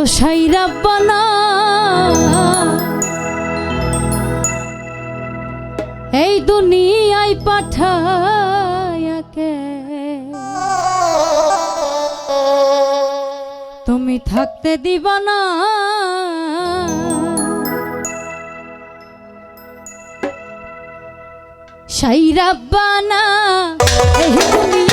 গোসাই রাব্বানা এই দুনিয়ায় পাঠায়াকে। তুমি থাকতে দিবা না। সাই রাব্বানা এই